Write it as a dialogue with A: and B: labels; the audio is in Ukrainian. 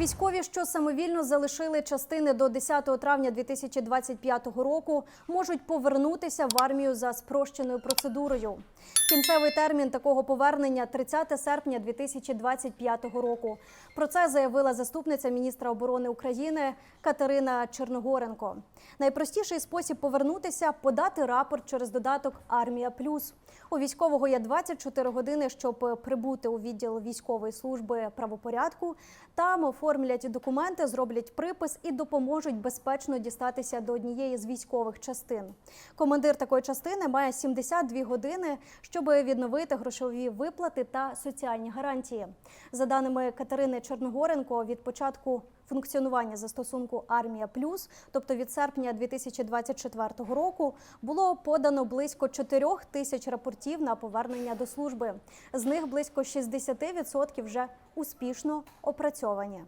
A: Військові, що самовільно залишили частини до 10 травня 2025 року, можуть повернутися в армію за спрощеною процедурою. Кінцевий термін такого повернення 30 серпня 2025 року. Про це заявила заступниця міністра оборони України Катерина Черногоренко. Найпростіший спосіб повернутися подати рапорт через додаток Армія Плюс. У військового є 24 години, щоб прибути у відділ військової служби правопорядку. Там оформлять документи, зроблять припис і допоможуть безпечно дістатися до однієї з військових частин. Командир такої частини має 72 години, щоб відновити грошові виплати та соціальні гарантії. За даними Катерини Чорногоренко, від початку функціонування застосунку Армія Плюс, тобто від серпня 2024 року, було подано близько 4 тисяч рапортів на повернення до служби. З них близько 60% вже успішно опрацьовані.